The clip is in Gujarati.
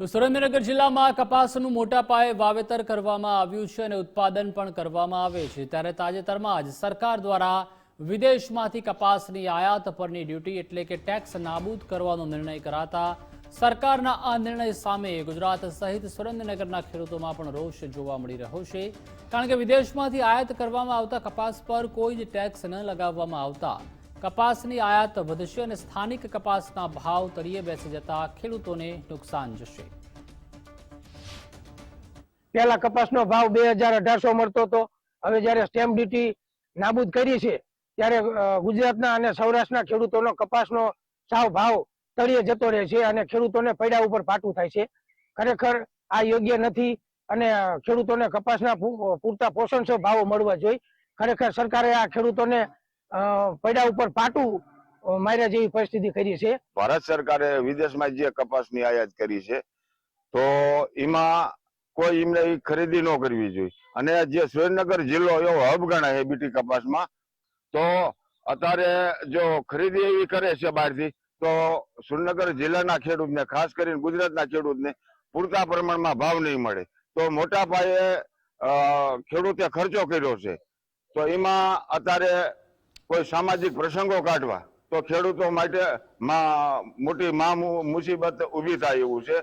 તો સુરેન્દ્રનગર જિલ્લામાં કપાસનું મોટા પાયે વાવેતર કરવામાં આવ્યું છે અને ઉત્પાદન પણ કરવામાં આવે છે. ત્યારે તાજેતરમાં જ સરકાર દ્વારા વિદેશમાંથી કપાસની આયાત પરની ડ્યુટી એટલે કે ટેક્સ નાબૂદ કરવાનો નિર્ણય કરાતા સરકારના આ નિર્ણય સામે ગુજરાત સહિત સુરેન્દ્રનગરના ખેડૂતોમાં પણ રોષ જોવા મળી રહ્યો છે. કારણ કે વિદેશમાંથી આયાત કરવામાં આવતા કપાસ પર કોઈ જ ટેક્સ ન લગાવવામાં આવતા કપાસની આયાત વધશે અને સ્થાનિક કપાસના ભાવ તળિયે બેસી જતા ખેડૂતોને નુકસાન જશે. પહેલા કપાસનો ભાવ બે હજાર અઢારસો મળતો હતો. હવે જયારે સ્ટેમ્પ ડ્યુટી નાબૂદ કરી છે, ત્યારે ગુજરાતના અને સૌરાષ્ટ્રના ખેડૂતોનો કપાસનો સાવ ભાવ તળિયે જતો રહે છે અને ખેડૂતોને પૈડા ઉપર પાટું થાય છે. ખરેખર આ યોગ્ય નથી અને ખેડૂતોને કપાસના પૂરતા પોષણક્ષમ ભાવો મળવા જોઈએ. ખરેખર સરકારે આ ખેડૂતોને અ, પૈડા ઉપર પાટું માર્યા જેવી પરિસ્થિતિ કરી છે. ભારત સરકારે વિદેશમાં જે કપાસની આયાત કરી છે તો એમાં કોઈ એમને ખરીદી ન કરવી જોઈએ. અને જે સુરેન્દ્રનગર જિલ્લો એવો હબ ગણાય બીટી કપાસમાં તો અત્યારે જો ખરીદી એવી કરે છે બહારથી તો સુરેન્દ્રનગર જિલ્લાના ખેડૂતને ખાસ કરીને ગુજરાતના ખેડૂતને પૂરતા પ્રમાણમાં ભાવ નહીં મળે. તો મોટા પાયે ખેડૂતે ખર્ચો કર્યો છે. તો એમાં અત્યારે કોઈ સામાજિક પ્રસંગો કાઢવા તો ખેડૂતો માટે મોટી મા મુસીબત ઊભી થાય એવું છે.